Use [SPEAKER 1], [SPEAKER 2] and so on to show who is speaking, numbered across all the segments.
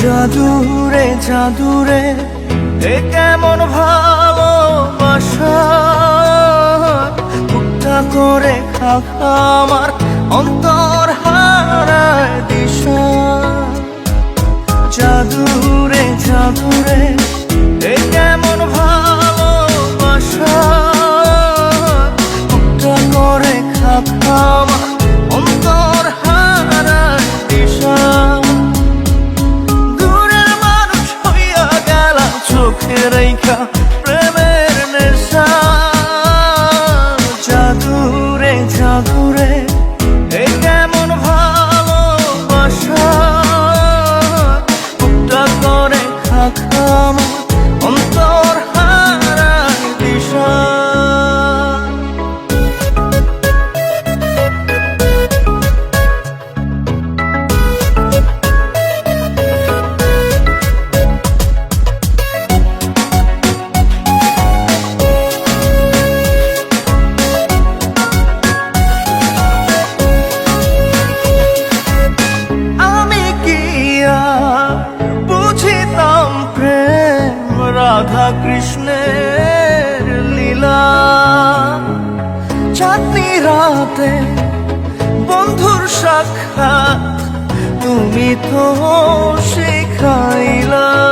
[SPEAKER 1] জাদুরে জাদুরে এ কেমন ভালোবাসা? উঠা করে খাখা আমার অন্তর হারায় দিশা। জাদুরে জাদুরে। রাতে বন্ধুর সাক্ষাৎ তুমি তো শেখাইলা।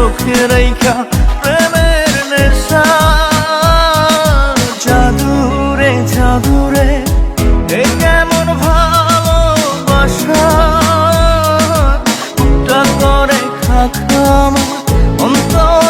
[SPEAKER 1] চোখে রেখা প্রেমের নেশা। জাদুরে জাদুরে এ কেমন ভালোবাসা। করে খাখামা অন্তর।